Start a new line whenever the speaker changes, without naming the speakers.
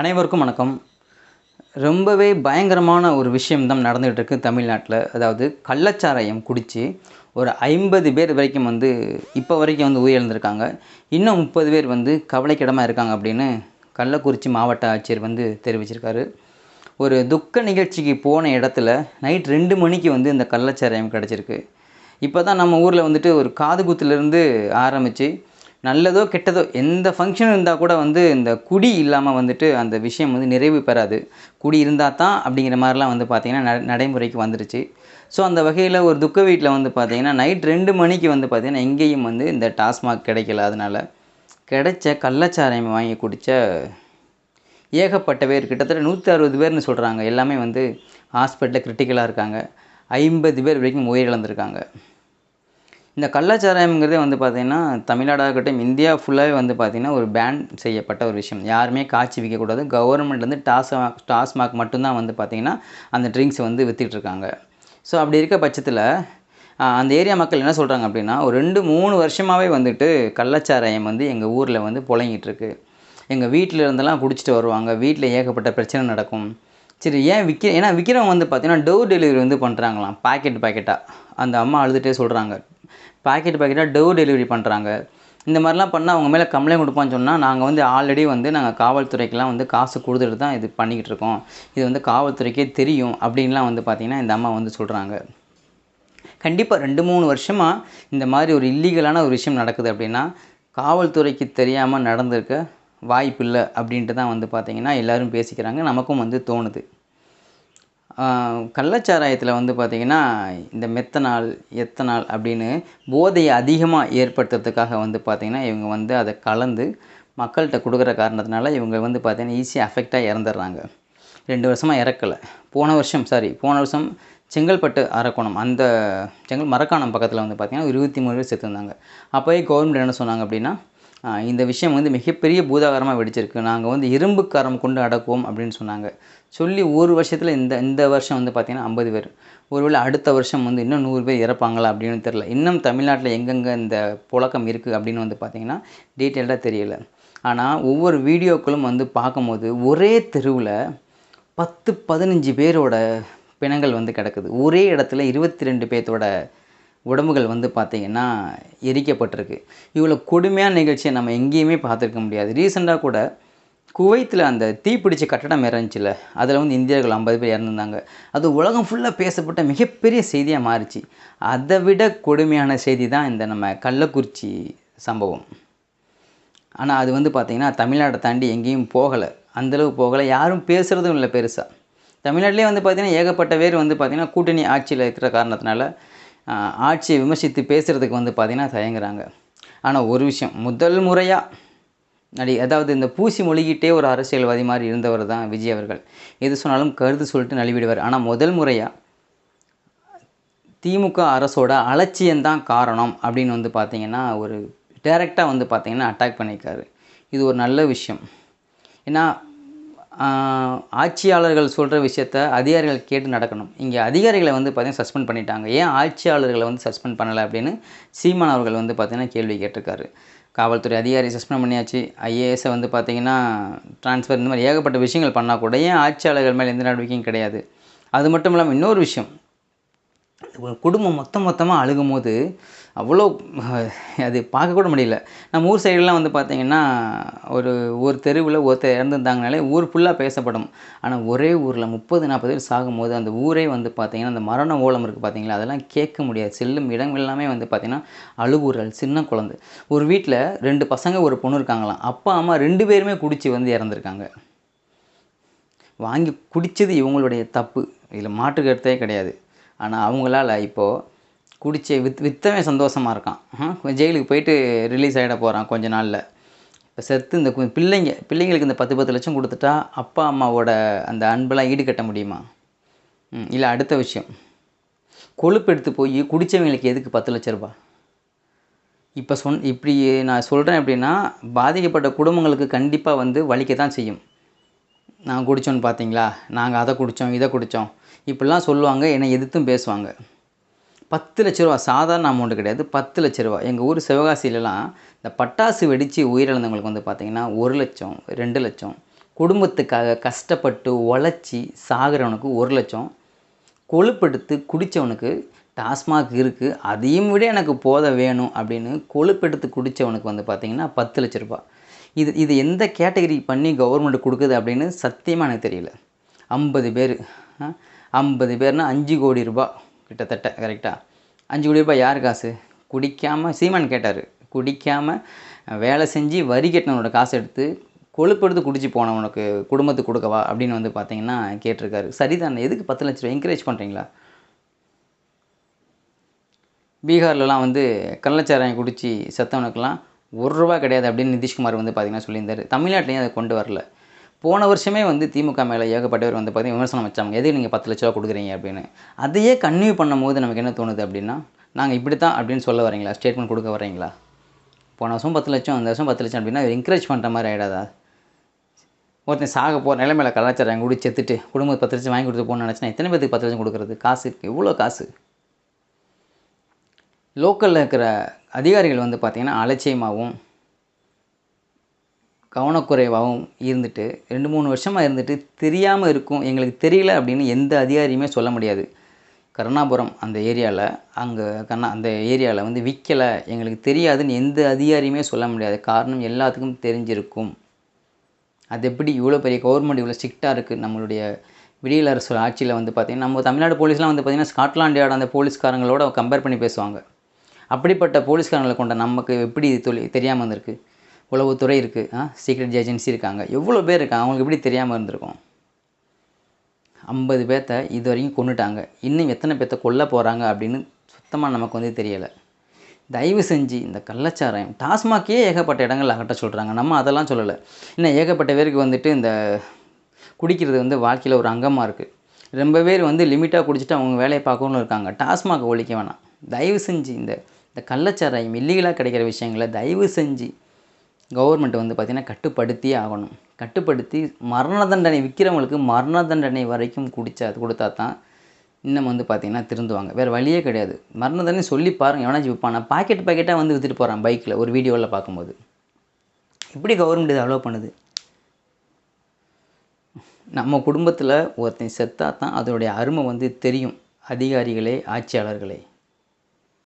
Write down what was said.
அனைவருக்கும் வணக்கம். ரொம்பவே பயங்கரமான ஒரு விஷயம் தான் நடந்துகிட்டு இருக்குது தமிழ்நாட்டில். அதாவது கள்ளச்சாராயம் குடித்து ஒரு ஐம்பது பேர் வரைக்கும் வந்து இப்போ வரைக்கும் வந்து உயிரிழந்திருக்காங்க. இன்னும் முப்பது பேர் வந்து கவலைக்கிடமாக இருக்காங்க அப்படின்னு கள்ளக்குறிச்சி மாவட்ட ஆட்சியர் வந்து தெரிவிச்சிருக்காரு. ஒரு துக்க நிகழ்ச்சிக்கு போன இடத்துல நைட் ரெண்டு மணிக்கு வந்து இந்த கள்ளச்சாராயம் கிடச்சிருக்கு. இப்போ தான் நம்ம ஊரில் வந்துட்டு ஒரு காதுகுத்துலேருந்து ஆரம்பித்து நல்லதோ கெட்டதோ எந்த ஃபங்க்ஷன் இருந்தால் கூட வந்து இந்த குடி இல்லாமல் வந்துட்டு அந்த விஷயம் வந்து நிறைவு பெறாது. குடி இருந்தால் தான் அப்படிங்கிற மாதிரிலாம் வந்து பார்த்திங்கன்னா நடைமுறைக்கு வந்துருச்சு. ஸோ அந்த வகையில் ஒரு துக்க வீட்டில் வந்து பார்த்திங்கன்னா நைட் ரெண்டு மணிக்கு வந்து பார்த்திங்கன்னா எங்கேயும் வந்து இந்த டாஸ்மாக் கிடைக்கல. அதனால் கிடைச்ச கள்ளச்சாராயம் வாங்கி குடித்த ஏகப்பட்ட பேர் கிட்டத்தட்ட நூற்றி அறுபது பேர்னு சொல்கிறாங்க எல்லாமே வந்து ஹாஸ்பிட்டலில் கிரிட்டிக்கலாக இருக்காங்க. ஐம்பது பேர் வரைக்கும் உயிரிழந்திருக்காங்க. இந்த கள்ளச்சாராயம்ங்கிறதே வந்து பார்த்திங்கன்னா தமிழ்நாடாக இருக்கட்டும் இந்தியா ஃபுல்லாகவே வந்து பார்த்திங்கன்னா ஒரு பேன் செய்யப்பட்ட ஒரு விஷயம். யாருமே காய்ச்சி விற்கக்கூடாது கவர்மெண்ட்லேருந்து டாஸ்மாக் டாஸ்மாக் மட்டும்தான் வந்து பார்த்திங்கன்னா அந்த ட்ரிங்க்ஸ் வந்து விற்றுட்ருக்காங்க ஸோ அப்படி இருக்க பட்சத்தில் அந்த ஏரியா மக்கள் என்ன சொல்கிறாங்க அப்படின்னா ஒரு ரெண்டு மூணு வருஷமாகவே வந்துட்டு கள்ளச்சாராயம் வந்து எங்கள் ஊரில் வந்து புழங்கிட்டுருக்கு. எங்கள் வீட்டில் இருந்தெல்லாம் குடிச்சிட்டு வருவாங்க. வீட்டில் ஏகப்பட்ட பிரச்சனை நடக்கும். சரி ஏன் விற்க ஏன்னா விற்கிறவங்க வந்து பார்த்தீங்கன்னா டோர் டெலிவரி வந்து பண்ணுறாங்களாம் பாக்கெட் பாக்கெட்டாக அந்த அம்மா அழுதுகிட்டே சொல்கிறாங்க பாக்கெட் பாக்கெட்டாக டோர் டெலிவரி பண்ணுறாங்க இந்த மாதிரிலாம் பண்ணால் அவங்க மேலே கம்ப்ளைண்ட் கொடுப்பான்னு சொன்னால் நாங்கள் வந்து ஆல்ரெடி வந்து நாங்கள் காவல்துறைக்கெலாம் வந்து காசு கொடுத்துட்டு தான் இது பண்ணிக்கிட்டு இருக்கோம். இது வந்து காவல்துறைக்கே தெரியும் அப்படின்லாம் வந்து பார்த்திங்கன்னா இந்த அம்மா வந்து சொல்கிறாங்க கண்டிப்பாக ரெண்டு மூணு வருஷமாக இந்த மாதிரி ஒரு இல்லீகலான ஒரு விஷயம் நடக்குது அப்படின்னா காவல்துறைக்கு தெரியாமல் நடந்திருக்க வாய்ப்பில்லை அப்படின்ட்டு தான் வந்து பார்த்திங்கன்னா எல்லோரும் பேசிக்கிறாங்க. நமக்கும் வந்து தோணுது. கள்ளச்சாராயத்தில் வந்து பார்த்திங்கன்னா இந்த மெத்தனால் எத்தனால் அப்படின்னு போதையை அதிகமாக ஏற்படுத்துறதுக்காக வந்து பார்த்திங்கன்னா இவங்க வந்து அதை கலந்து மக்கள்கிட்ட கொடுக்குற காரணத்தினால இவங்க வந்து பார்த்திங்கன்னா ஈஸியாக அஃபெக்டாக இறந்துடுறாங்க. ரெண்டு வருஷமாக இறக்கலை. போன வருஷம் சாரி போன வருஷம் செங்கல்பட்டு அரக்கோணம் அந்த செங்கல் மரக்காணம் பக்கத்தில் வந்து பார்த்திங்கன்னா இருபத்தி மூணு பேர் செத்துருந்தாங்க. அப்போயே கவர்மெண்ட் என்ன சொன்னாங்க அப்படின்னா இந்த விஷயம் வந்து மிகப்பெரிய பூதாகரமாக வெடிச்சிருக்கு. நாங்கள் வந்து இரும்பு காரம் கொண்டு அடக்குவோம் அப்படின்னு சொன்னாங்க. சொல்லி ஒரு வருஷத்தில் இந்த இந்த வருஷம் வந்து பார்த்திங்கன்னா ஐம்பது பேர். ஒருவேளை அடுத்த வருஷம் வந்து இன்னும் நூறு பேர் இறப்பாங்களா அப்படின்னு தெரில இன்னும் தமிழ்நாட்டில் எங்கெங்கே இந்த புழக்கம் இருக்குது அப்படின்னு வந்து பார்த்திங்கன்னா டீட்டெயில்டாக தெரியல. ஆனால் ஒவ்வொரு வீடியோக்களும் வந்து பார்க்கும்போது ஒரே தெருவில் பத்து பதினஞ்சு பேரோட பிணங்கள் வந்து கிடக்குது. ஒரே இடத்துல இருபத்தி ரெண்டு பேர்த்தோட உடம்புகள் வந்து பார்த்திங்கன்னா எரிக்கப்பட்டிருக்கு. இவ்வளோ கொடுமையான நிகழ்ச்சியை நம்ம எங்கேயுமே பார்த்துருக்க முடியாது. ரீசெண்டாக கூட குவைத்தில் அந்த தீப்பிடிச்ச கட்டடம் இறந்துச்சுல அதில் வந்து இந்தியர்கள் ஐம்பது பேர் இறந்துருந்தாங்க. அது உலகம் ஃபுல்லாக பேசப்பட்ட மிகப்பெரிய செய்தியாக மாறிச்சு. அதை விட கொடுமையான செய்தி தான் இந்த நம்ம கள்ளக்குறிச்சி சம்பவம். ஆனால் அது வந்து பார்த்திங்கன்னா தமிழ்நாட்டை தாண்டி எங்கேயும் போகலை. அந்தளவு போகலை. யாரும் பேசுகிறதும் இல்லை பெருசாக தமிழ்நாட்டிலே வந்து பார்த்திங்கன்னா ஏகப்பட்ட பேர் வந்து பார்த்திங்கன்னா கூட்டணி ஆட்சியில் இருக்கிற காரணத்தினால ஆட்சியை விமர்சித்து பேசுகிறதுக்கு வந்து பார்த்திங்கன்னா தயங்குறாங்க. ஆனால் ஒரு விஷயம் முதல் முறையாக நடி அதாவது இந்த பூசி மொழிகிட்டே ஒரு அரசியல்வாதி மாதிரி இருந்தவர் தான் விஜய் அவர்கள். எது சொன்னாலும் கருத்து சொல்லிட்டு நழுவிடுவார். ஆனால் முதல் முறையாக திமுக அரசோட அலட்சியம்தான் காரணம் அப்படின்னு வந்து பார்த்தீங்கன்னா ஒரு டைரெக்டாக வந்து பார்த்திங்கன்னா அட்டாக் பண்ணியிருக்காரு. இது ஒரு நல்ல விஷயம். ஏன்னா ஆட்சியாளர்கள் சொல்கிற விஷயத்த அதிகாரிகள் கேட்டு நடக்கணும். இங்கே அதிகாரிகளை வந்து பார்த்திங்கன்னா சஸ்பெண்ட் பண்ணிட்டாங்க. ஏன் ஆட்சியாளர்களை வந்து சஸ்பெண்ட் பண்ணலை அப்படின்னு சீமான் அவர்கள் வந்து பார்த்தீங்கன்னா கேள்வி கேட்டிருக்காரு. காவல்துறை அதிகாரி சஸ்பெண்ட் பண்ணியாச்சு. ஐஏஎஸை வந்து பார்த்திங்கன்னா ட்ரான்ஸ்ஃபர் இந்த மாதிரி ஏகப்பட்ட விஷயங்கள் பண்ணால் கூட ஏன் ஆட்சியாளர்கள் மேலே எந்த நடவடிக்கையும் கிடையாது. அது மட்டும் இல்லாமல் இன்னொரு விஷயம். குடும்பம் மொத்தம் மொத்தமாக அழுகும் போது அவ்வளோ அது பார்க்கக்கூட முடியல. நம்ம ஊர் சைடெலாம் வந்து பார்த்திங்கன்னா ஒரு ஒரு தெருவில் ஒருத்தர் இறந்துருந்தாங்கனாலே ஊர் ஃபுல்லாக பேசப்படும். ஆனால் ஒரே ஊரில் முப்பது நாற்பது பேர் சாகும்போது அந்த ஊரே வந்து பார்த்திங்கன்னா அந்த மரண ஓலம் இருக்குது பார்த்திங்களா? அதெல்லாம் கேட்க முடியாது. செல்லும் இடம் எல்லாமே வந்து பார்த்திங்கன்னா அழுகுறல் சின்ன குழந்தை. ஒரு வீட்டில் ரெண்டு பசங்க ஒரு பொண்ணு இருக்காங்களாம். அப்பா அம்மா ரெண்டு பேருமே குடிச்சு வந்து இறந்துருக்காங்க. வாங்கி குடித்தது இவங்களுடைய தப்பு. இதில் மாற்று கருத்தே கிடையாது. ஆனால் அவங்களால இப்போது குடிச்ச வித் வித்தவன் சந்தோஷமாக இருக்கான். ஜெயிலுக்கு போயிட்டு ரிலீஸ் ஆகிட போகிறான் கொஞ்ச நாளில். இப்போ செத்து இந்த கு- பிள்ளைங்க பிள்ளைங்களுக்கு இந்த பத்து பத்து லட்சம் கொடுத்துட்டா அப்பா அம்மாவோட அந்த அன்பெல்லாம் ஈடுகட்ட முடியுமா? ம் இல்லை அடுத்த விஷயம். கொழுப்பு எடுத்து போய் குடித்தவங்களுக்கு எதுக்கு பத்து லட்ச ரூபாய்? இப்போ சொன் இப்படி நான் சொல்கிறேன் அப்படின்னா பாதிக்கப்பட்ட குடும்பங்களுக்கு கண்டிப்பாக வந்து வலிக்க தான் செய்யும். நான் குடித்தோன்னு பார்த்தீங்களா? நாங்கள் அதை குடித்தோம் இதை குடித்தோம் இப்படிலாம் சொல்லுவாங்க என்னை எதிர்த்தும் பேசுவாங்க. பத்து லட்ச ரூபா சாதாரண அமௌண்ட்டு கிடையாது. பத்து லட்ச ரூபா. எங்கள் ஊர் சிவகாசியிலலாம் இந்த பட்டாசு வெடித்து உயிரிழந்தவங்களுக்கு வந்து பார்த்திங்கன்னா ஒரு லட்சம் ரெண்டு லட்சம். குடும்பத்துக்காக கஷ்டப்பட்டு உழைச்சி சாகிறவனுக்கு ஒரு லட்சம். கொழுப்பெடுத்து குடித்தவனுக்கு டாஸ்மாக் இருக்குது அதையும் விட எனக்கு போத வேணும் அப்படின்னு கொழுப்பெடுத்து குடித்தவனுக்கு வந்து பார்த்திங்கன்னா பத்து லட்ச ரூபா. இது இது எந்த கேட்டகரி பண்ணி கவர்மெண்ட் கொடுக்குது அப்படின்னு சத்தியமாக எனக்கு தெரியல. ஐம்பது பேர். ஐம்பது பேர்னா அஞ்சு கோடி ரூபா கிட்டத்தட்ட கரெக்டாக அஞ்சு கோடி ரூபாய் யார் காசு? குடிக்காமல் சீமான் கேட்டார். குடிக்காமல் வேலை செஞ்சு வரி கட்டினவனோட காசு எடுத்து கொழுப்பெடுத்து குடிச்சு போனவனுக்கு குடும்பத்துக்கு கொடுக்கவா அப்படின்னு வந்து பார்த்தீங்கன்னா கேட்டிருக்காரு. சரிதான்? எதுக்கு பத்து லட்ச ரூபா என்கரேஜ் பண்ணுறீங்களா பீகார்லலாம் வந்து கள்ளச்சாராயம் குடித்து செத்தவனுக்கெல்லாம் ஒரு ரூபா கிடையாது அப்படின்னு நிதிஷ்குமார் வந்து பார்த்திங்கன்னா சொல்லியிருந்தார். தமிழ்நாட்டிலையும் அதை கொண்டு வரல. போன வருஷமே வந்து திமுக மேலே ஏகப்பட்டவர் வந்து பார்த்திங்கன்னா விமர்சனம் வச்சாங்க. எதுக்கு நீங்கள் பத்து லட்ச ரூபா கொடுக்குறீங்க அப்படின்னு. அதையே கன்னியூ பண்ணும்போது நமக்கு என்ன தோணுது அப்படின்னா நாங்கள் இப்படி தான் அப்படின்னு சொல்ல வரீங்களா? ஸ்டேட்மெண்ட் கொடுக்க வரீங்களா? போன வருஷம் பத்து லட்சம் அந்த வருஷம் பத்து லட்சம் அப்படின்னா என்கரேஜ் பண்ணுற மாதிரி ஆகிடாதா ஒருத்தன் சாக போகிற நிலைமையில கலாச்சாரம் குடி செத்துட்டு குடும்பத்துக்கு பத்து லட்சம் வாங்கி கொடுத்து போகணும்னு நினச்சினா எத்தனை பேருக்கு பத்து லட்சம் கொடுக்குறது? காசு எவ்வளோ காசு? லோக்கலில் இருக்கிற அதிகாரிகள் வந்து பார்த்திங்கன்னா அலட்சியமாகவும் கவனக்குறைவாகவும் இருந்துட்டு ரெண்டு மூணு வருஷமாக இருந்துட்டு தெரியாமல் இருக்கும் எங்களுக்கு தெரியல அப்படின்னு எந்த அதிகாரியுமே சொல்ல முடியாது. கருணாபுரம் அந்த ஏரியாவில் அங்கே கண்ணா அந்த ஏரியாவில் வந்து விற்கலை எங்களுக்கு தெரியாதுன்னு எந்த அதிகாரியுமே சொல்ல முடியாது. காரணம் எல்லாத்துக்கும் தெரிஞ்சிருக்கும். அது எப்படி இவ்வளோ பெரிய கவர்மெண்ட் இவ்வளோ ஸ்ட்ரிக்டாக இருக்குது நம்மளுடைய விடியல் அரசு ஆட்சியில் வந்து பார்த்திங்கன்னா நம்ம தமிழ்நாடு போலீஸ்லாம் வந்து பார்த்திங்கன்னா ஸ்காட்லாண்ட் யார்டு அந்த போலீஸ்காரங்களோட கம்பேர் பண்ணி பேசுவாங்க. அப்படிப்பட்ட போலீஸ்காரங்களை கொண்ட நமக்கு எப்படி தொழில் தெரியாமல் இருந்திருக்கு? உளவுத்துறை இருக்குது ஆ சீக்ரெட் ஏஜென்சி இருக்காங்க. எவ்வளோ பேர் இருக்காங்க? அவங்களுக்கு எப்படி தெரியாமல் இருந்திருக்கும்? ஐம்பது பேர்த்த இது வரைக்கும் கொண்டுட்டாங்க இன்னும் எத்தனை பேர்த்த கொல்ல போகிறாங்க அப்படின்னு சுத்தமாக நமக்கு வந்து தெரியலை. தயவு செஞ்சு இந்த கள்ளச்சாராயம் டாஸ்மாக்கே ஏகப்பட்ட இடங்கள் அகட்ட சொல்கிறாங்க நம்ம அதெல்லாம் சொல்லலை. இன்னும் ஏகப்பட்ட பேருக்கு வந்துட்டு இந்த குடிக்கிறது வந்து வாழ்க்கையில் ஒரு அங்கமாக இருக்குது ரொம்ப பேர் வந்து லிமிட்டாக குடிச்சிட்டு அவங்க வேலையை பார்க்கணும்னு இருக்காங்க. டாஸ்மாக ஒழிக்க வேணாம். தயவு செஞ்சு இந்த இந்த கள்ளச்சாராயம் இல்லீகலாக கிடைக்கிற விஷயங்களை தயவு செஞ்சு கவர்மெண்ட் வந்து பார்த்திங்கன்னா கட்டுப்படுத்தியே ஆகணும். கட்டுப்படுத்தி மரண தண்டனை விற்கிறவங்களுக்கு மரண தண்டனை வரைக்கும் குடிச்சா கொடுத்தா தான் இன்னும் வந்து பார்த்திங்கன்னா திருந்துவாங்க. வேறு வழியே கிடையாது. மரண தண்டனை சொல்லி பாருங்கள் எவனாச்சும் விற்பான். பாக்கெட் பாக்கெட்டாக வந்து விற்றுட்டு போகிறான் பைக்கில் ஒரு வீடியோவில் பார்க்கும்போது. இப்படி கவர்மெண்ட் இதை அலோவ் பண்ணுது? நம்ம குடும்பத்தில் ஒருத்தன் செத்தா தான் அதனுடைய அருமை வந்து தெரியும். அதிகாரிகளே ஆட்சியாளர்களே.